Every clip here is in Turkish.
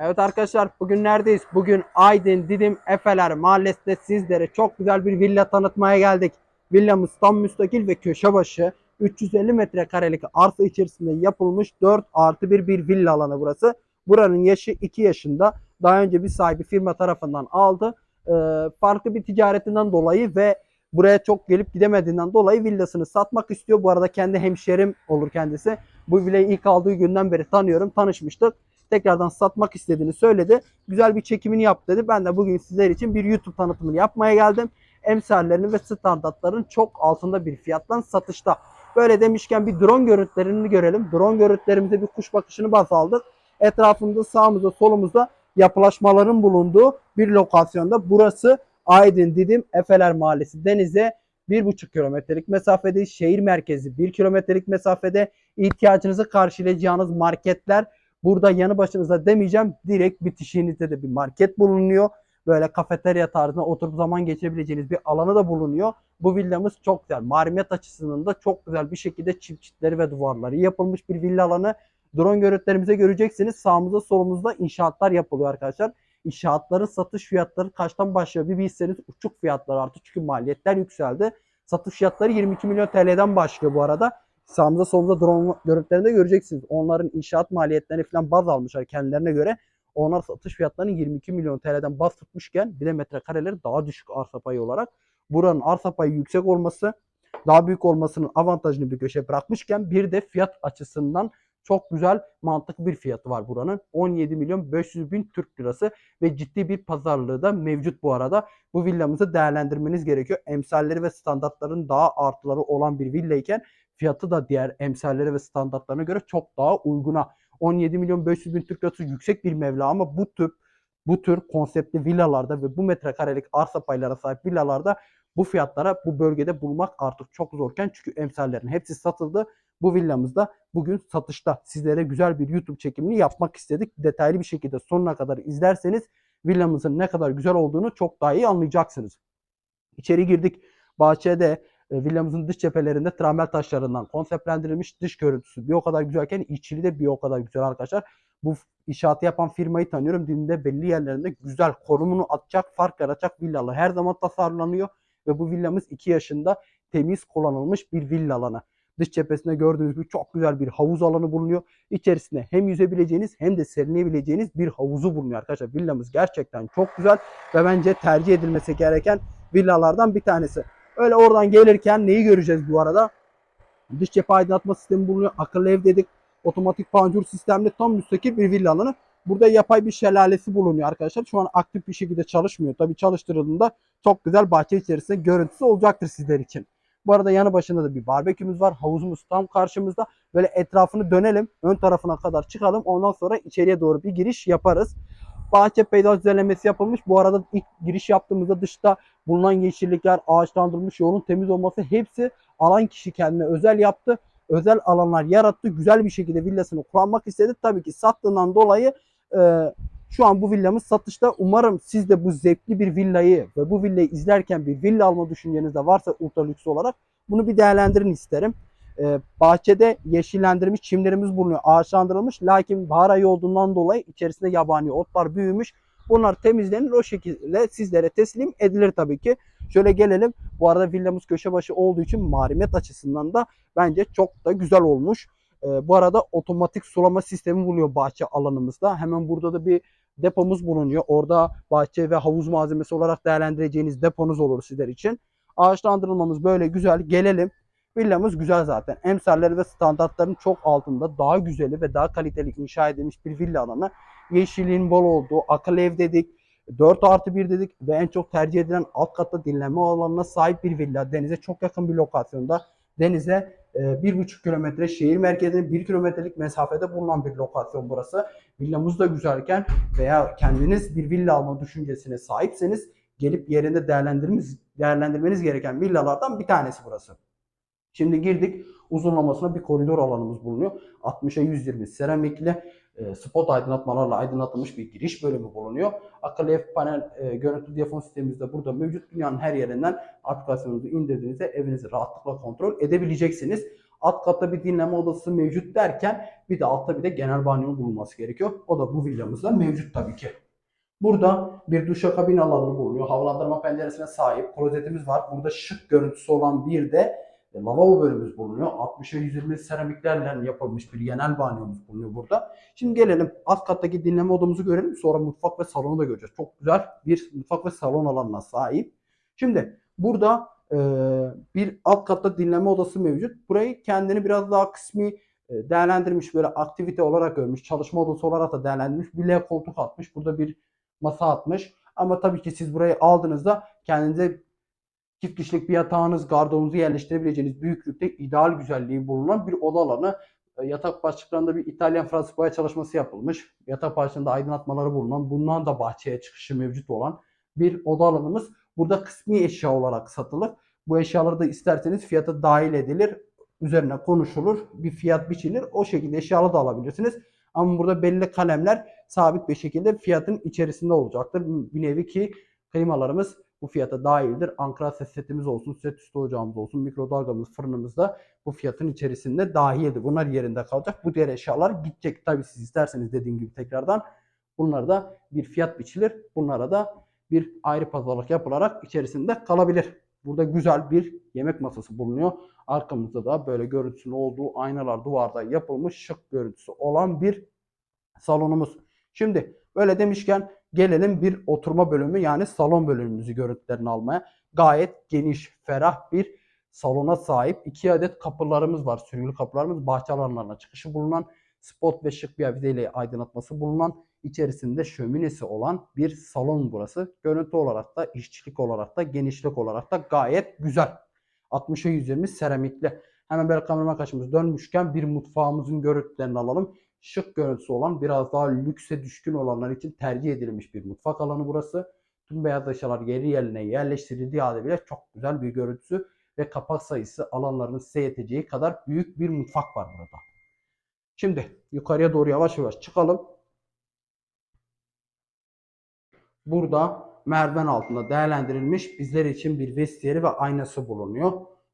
Evet arkadaşlar bugün neredeyiz? Bugün Aydın Didim Efeler Mahallesi'nde sizlere çok güzel bir villa tanıtmaya geldik. Villamız tam müstakil ve köşe başı 350 metrekarelik arsa içerisinde yapılmış 4 artı 1 bir villa alanı burası. Buranın yaşı 2 yaşında. Daha önce bir sahibi firma tarafından aldı. Ee, farklı bir ticaretinden dolayı ve buraya çok gelip gidemediğinden dolayı villasını satmak istiyor. Bu arada kendi hemşerim olur kendisi. Bu villayı ilk aldığı günden beri tanıyorum. Tanışmıştık tekrardan satmak istediğini söyledi. Güzel bir çekimini yap dedi. Ben de bugün sizler için bir YouTube tanıtımını yapmaya geldim. Emsallerinin ve standartların çok altında bir fiyattan satışta. Böyle demişken bir drone görüntülerini görelim. Drone görüntülerimize bir kuş bakışını baz aldık. Etrafında sağımızda solumuzda yapılaşmaların bulunduğu bir lokasyonda. Burası Aydın Didim Efeler Mahallesi denize 1,5 kilometrelik mesafede şehir merkezi 1 kilometrelik mesafede ihtiyacınızı karşılayacağınız marketler Burada yanı başınızda demeyeceğim. Direkt bitişiğinizde de bir market bulunuyor. Böyle kafeterya tarzında oturup zaman geçirebileceğiniz bir alanı da bulunuyor. Bu villamız çok güzel. Marmiyet açısından da çok güzel bir şekilde çift çitleri ve duvarları yapılmış bir villa alanı. Drone görüntülerimize göreceksiniz. Sağımızda solumuzda inşaatlar yapılıyor arkadaşlar. İnşaatların satış fiyatları kaçtan başlıyor bir bilseniz uçuk fiyatlar artık çünkü maliyetler yükseldi. Satış fiyatları 22 milyon TL'den başlıyor bu arada. Sağımızda solumuzda drone görüntülerinde göreceksiniz. Onların inşaat maliyetlerini falan baz almışlar kendilerine göre. Onlar satış fiyatlarını 22 milyon TL'den baz tutmuşken bir de metrekareleri daha düşük arsa payı olarak buranın arsa payı yüksek olması daha büyük olmasının avantajını bir köşe bırakmışken bir de fiyat açısından çok güzel mantıklı bir fiyatı var buranın. 17 milyon 500 bin Türk lirası ve ciddi bir pazarlığı da mevcut bu arada. Bu villamızı değerlendirmeniz gerekiyor. Emsalleri ve standartların daha artıları olan bir villayken fiyatı da diğer emsallere ve standartlarına göre çok daha uyguna. 17 milyon 500 bin Türk lirası yüksek bir meblağ ama bu tür bu tür konseptli villalarda ve bu metrekarelik arsa paylara sahip villalarda bu fiyatlara bu bölgede bulmak artık çok zorken çünkü emsallerin hepsi satıldı. Bu villamızda bugün satışta. Sizlere güzel bir YouTube çekimini yapmak istedik. Detaylı bir şekilde sonuna kadar izlerseniz villamızın ne kadar güzel olduğunu çok daha iyi anlayacaksınız. İçeri girdik. Bahçede villamızın dış cephelerinde tramel taşlarından konseptlendirilmiş dış görüntüsü bir o kadar güzelken içini de bir o kadar güzel arkadaşlar. Bu inşaatı yapan firmayı tanıyorum. Dinde belli yerlerinde güzel konumunu atacak, fark yaratacak villalar her zaman tasarlanıyor ve bu villamız 2 yaşında temiz kullanılmış bir villa alanı. Dış cephesinde gördüğünüz gibi çok güzel bir havuz alanı bulunuyor. İçerisinde hem yüzebileceğiniz hem de serinleyebileceğiniz bir havuzu bulunuyor arkadaşlar. Villamız gerçekten çok güzel ve bence tercih edilmesi gereken villalardan bir tanesi. Öyle oradan gelirken neyi göreceğiz bu arada? Dış cephe aydınlatma sistemi bulunuyor. Akıllı ev dedik. Otomatik panjur sistemli tam müstakil bir villa alanı. Burada yapay bir şelalesi bulunuyor arkadaşlar. Şu an aktif bir şekilde çalışmıyor. Tabii çalıştırıldığında çok güzel bahçe içerisinde görüntüsü olacaktır sizler için. Bu arada yanı başında da bir barbekümüz var. Havuzumuz tam karşımızda. Böyle etrafını dönelim. Ön tarafına kadar çıkalım. Ondan sonra içeriye doğru bir giriş yaparız. Bahçe peyzaj düzenlemesi yapılmış. Bu arada ilk giriş yaptığımızda dışta bulunan yeşillikler, ağaçlandırılmış, yolun temiz olması hepsi alan kişi kendine özel yaptı. Özel alanlar yarattı. Güzel bir şekilde villasını kullanmak istedi. Tabii ki sattığından dolayı e, şu an bu villamız satışta. Umarım siz de bu zevkli bir villayı ve bu villayı izlerken bir villa alma düşünceniz de varsa ultra lüks olarak bunu bir değerlendirin isterim. Ee, bahçede yeşillendirilmiş çimlerimiz bulunuyor. Ağaçlandırılmış. Lakin bahar ayı olduğundan dolayı içerisinde yabani otlar büyümüş. Bunlar temizlenir o şekilde sizlere teslim edilir tabii ki. Şöyle gelelim. Bu arada villamız köşe başı olduğu için marimet açısından da bence çok da güzel olmuş. Ee, bu arada otomatik sulama sistemi bulunuyor bahçe alanımızda. Hemen burada da bir depomuz bulunuyor. Orada bahçe ve havuz malzemesi olarak değerlendireceğiniz deponuz olur sizler için. Ağaçlandırılmamız böyle güzel. Gelelim. Villamız güzel zaten. Emsalleri ve standartların çok altında daha güzeli ve daha kaliteli inşa edilmiş bir villa alanı. Yeşilliğin bol olduğu, akıl ev dedik, 4 artı 1 dedik ve en çok tercih edilen alt katta dinleme alanına sahip bir villa. Denize çok yakın bir lokasyonda. Denize e, 1,5 kilometre şehir merkezine 1 kilometrelik mesafede bulunan bir lokasyon burası. Villamız da güzelken veya kendiniz bir villa alma düşüncesine sahipseniz gelip yerinde değerlendirmeniz, değerlendirmeniz gereken villalardan bir tanesi burası. Şimdi girdik uzunlamasına bir koridor alanımız bulunuyor. 60'a 120 seramikli e, spot aydınlatmalarla aydınlatılmış bir giriş bölümü bulunuyor. Akıllı ev panel e, görüntü diyafon sistemimiz de burada mevcut. Dünyanın her yerinden aplikasyonunuzu indirdiğinizde evinizi rahatlıkla kontrol edebileceksiniz. Alt katta bir dinleme odası mevcut derken bir de altta bir de genel banyonun bulunması gerekiyor. O da bu villamızda mevcut tabii ki. Burada bir duşakabin alanı bulunuyor. Havalandırma penceresine sahip klozetimiz var. Burada şık görüntüsü olan bir de lavabo bölümümüz bulunuyor. 60'a 120 seramiklerle yapılmış bir genel banyomuz bulunuyor burada. Şimdi gelelim alt kattaki dinleme odamızı görelim. Sonra mutfak ve salonu da göreceğiz. Çok güzel bir mutfak ve salon alanına sahip. Şimdi burada e, bir alt katta dinleme odası mevcut. Burayı kendini biraz daha kısmi e, değerlendirmiş böyle aktivite olarak görmüş. Çalışma odası olarak da değerlendirmiş. Bir L koltuk atmış. Burada bir masa atmış. Ama tabii ki siz burayı aldığınızda kendinize çift kişilik bir yatağınız, gardırobunuzu yerleştirebileceğiniz büyüklükte ideal güzelliği bulunan bir oda alanı. E, Yatak başlıklarında bir İtalyan Fransız boya çalışması yapılmış. Yatak başlığında aydınlatmaları bulunan, bundan da bahçeye çıkışı mevcut olan bir oda alanımız. Burada kısmi eşya olarak satılır. Bu eşyaları da isterseniz fiyata dahil edilir. Üzerine konuşulur. Bir fiyat biçilir. O şekilde eşyalı da alabilirsiniz. Ama burada belli kalemler sabit bir şekilde fiyatın içerisinde olacaktır. Bir nevi ki klimalarımız bu fiyata dahildir. Ankara ses setimiz olsun, set üstü ocağımız olsun, mikrodalgamız, fırınımız da bu fiyatın içerisinde dahildir. Bunlar yerinde kalacak. Bu diğer eşyalar gidecek. Tabii siz isterseniz dediğim gibi tekrardan bunlara da bir fiyat biçilir. Bunlara da bir ayrı pazarlık yapılarak içerisinde kalabilir. Burada güzel bir yemek masası bulunuyor. Arkamızda da böyle görüntüsünün olduğu aynalar duvarda yapılmış şık görüntüsü olan bir salonumuz. Şimdi böyle demişken gelelim bir oturma bölümü yani salon bölümümüzü görüntülerini almaya. Gayet geniş, ferah bir salona sahip. iki adet kapılarımız var. Sürgülü kapılarımız bahçe alanlarına çıkışı bulunan spot ve şık bir avizeyle aydınlatması bulunan içerisinde şöminesi olan bir salon burası. Görüntü olarak da işçilik olarak da genişlik olarak da gayet güzel. 60'a 120 seramikli. Hemen böyle kamera kaçımız dönmüşken bir mutfağımızın görüntülerini alalım. Şık görüntüsü olan biraz daha lükse düşkün olanlar için tercih edilmiş bir mutfak alanı burası. Tüm beyaz eşyalar yeri yerine yerleştirildiği halde bile çok güzel bir görüntüsü ve kapak sayısı alanların size kadar büyük bir mutfak var burada. Şimdi yukarıya doğru yavaş yavaş çıkalım. Burada merdiven altında değerlendirilmiş bizler için bir vestiyeri ve aynası bulunuyor.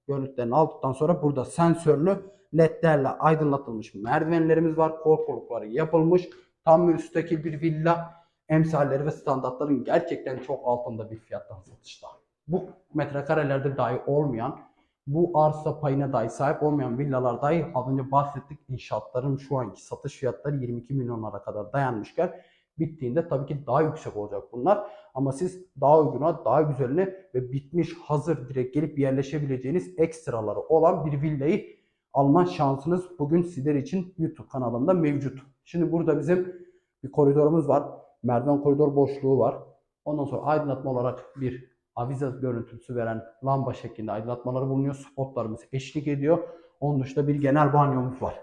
Görüntülerini aldıktan sonra burada sensörlü ledlerle aydınlatılmış merdivenlerimiz var. Korkulukları yapılmış. Tam müstakil bir villa. Emsalleri ve standartların gerçekten çok altında bir fiyattan satışta. Bu metrekarelerde dahi olmayan, bu arsa payına dahi sahip olmayan villalar dahi az önce bahsettik inşaatların şu anki satış fiyatları 22 milyonlara kadar dayanmışken bittiğinde tabii ki daha yüksek olacak bunlar. Ama siz daha uyguna, daha güzeline ve bitmiş hazır direkt gelip yerleşebileceğiniz ekstraları olan bir villayı alma şansınız bugün sizler için YouTube kanalında mevcut. Şimdi burada bizim bir koridorumuz var. Merdiven koridor boşluğu var. Ondan sonra aydınlatma olarak bir avize görüntüsü veren lamba şeklinde aydınlatmaları bulunuyor. Spotlarımız eşlik ediyor. Onun dışında bir genel banyomuz var.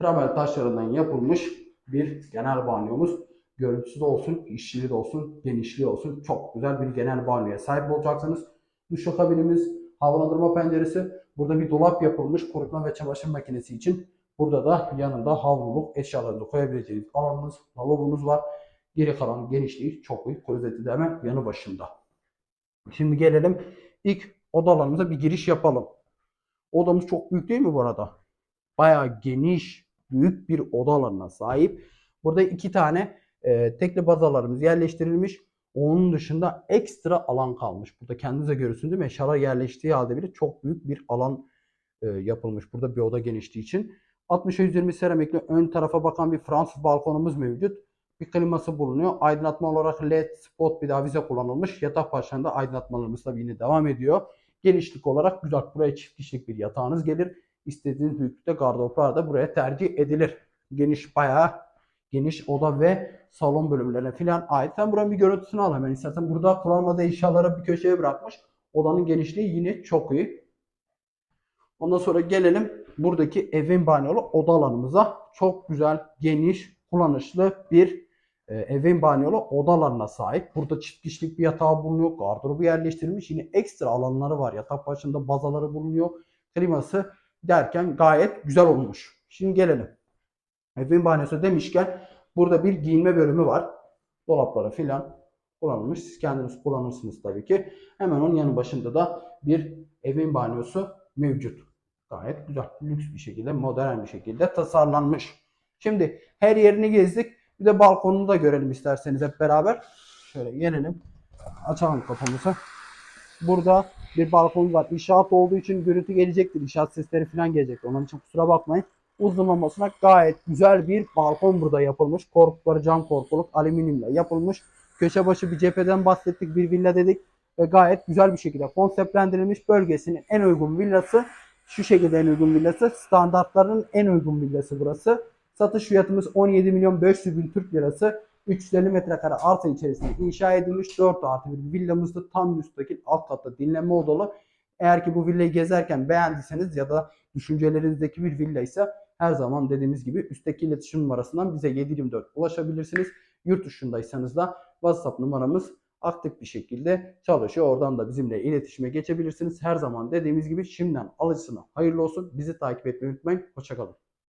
Travel taşlarından yapılmış bir genel banyomuz. Görüntüsü de olsun, işçiliği de olsun, genişliği olsun. Çok güzel bir genel banyoya sahip olacaksınız. Duşakabinimiz, havalandırma penceresi. Burada bir dolap yapılmış kurutma ve çamaşır makinesi için. Burada da yanında havluluk eşyalarını koyabileceğiniz alanınız, lavabonuz var. Geri kalan genişliği çok büyük. Klozeti de hemen yanı başında. Şimdi gelelim ilk odalarımıza bir giriş yapalım. Odamız çok büyük değil mi bu arada? Bayağı geniş, büyük bir oda alanına sahip. Burada iki tane e, tekli bazalarımız yerleştirilmiş. Onun dışında ekstra alan kalmış. Burada kendinize görürsünüz değil mi? Eşyalar yerleştiği halde bile çok büyük bir alan e, yapılmış. Burada bir oda genişliği için. 60'a 120 seramikli ön tarafa bakan bir Fransız balkonumuz mevcut. Bir kliması bulunuyor. Aydınlatma olarak led, spot bir de avize kullanılmış. Yatak başlarında aydınlatmalarımız tabii yine devam ediyor. Genişlik olarak güzel. Buraya çift kişilik bir yatağınız gelir. İstediğiniz büyüklükte gardıroplar da buraya tercih edilir. Geniş bayağı geniş oda ve salon bölümlerine filan ait. Sen buranın bir görüntüsünü al hemen istersen. Burada kullanmadığı eşyaları bir köşeye bırakmış. Odanın genişliği yine çok iyi. Ondan sonra gelelim buradaki evin banyolu oda alanımıza. Çok güzel, geniş, kullanışlı bir e, evin banyolu oda alanına sahip. Burada çift kişilik bir yatağı bulunuyor. Gardırobu yerleştirilmiş. Yine ekstra alanları var. Yatak başında bazaları bulunuyor. Kliması derken gayet güzel olmuş. Şimdi gelelim. Evin banyosu demişken burada bir giyinme bölümü var. Dolapları filan kullanılmış. Siz kendiniz kullanırsınız tabii ki. Hemen onun yanı başında da bir evin banyosu mevcut. Gayet güzel. Lüks bir şekilde, modern bir şekilde tasarlanmış. Şimdi her yerini gezdik. Bir de balkonunu da görelim isterseniz hep beraber. Şöyle gelelim. Açalım kapımızı. Burada bir balkon var. İnşaat olduğu için gürültü gelecektir. İnşaat sesleri falan gelecektir. Onun için kusura bakmayın. Uzunlamasına gayet güzel bir balkon burada yapılmış. Korkulukları cam korkuluk alüminyumla yapılmış. Köşe başı bir cepheden bahsettik. Bir villa dedik. Ve gayet güzel bir şekilde konseptlendirilmiş bölgesinin en uygun villası. Şu şekilde en uygun villası. Standartların en uygun villası burası. Satış fiyatımız 17 milyon 500 bin Türk lirası. 350 metrekare arsa içerisinde inşa edilmiş 4 artı bir villamızda tam müstakil alt katta dinlenme odalı. Eğer ki bu villayı gezerken beğendiyseniz ya da düşüncelerinizdeki bir villa ise her zaman dediğimiz gibi üstteki iletişim numarasından bize 724 ulaşabilirsiniz. Yurt dışındaysanız da WhatsApp numaramız aktif bir şekilde çalışıyor. Oradan da bizimle iletişime geçebilirsiniz. Her zaman dediğimiz gibi şimdiden alıcısına hayırlı olsun. Bizi takip etmeyi unutmayın. Hoşçakalın.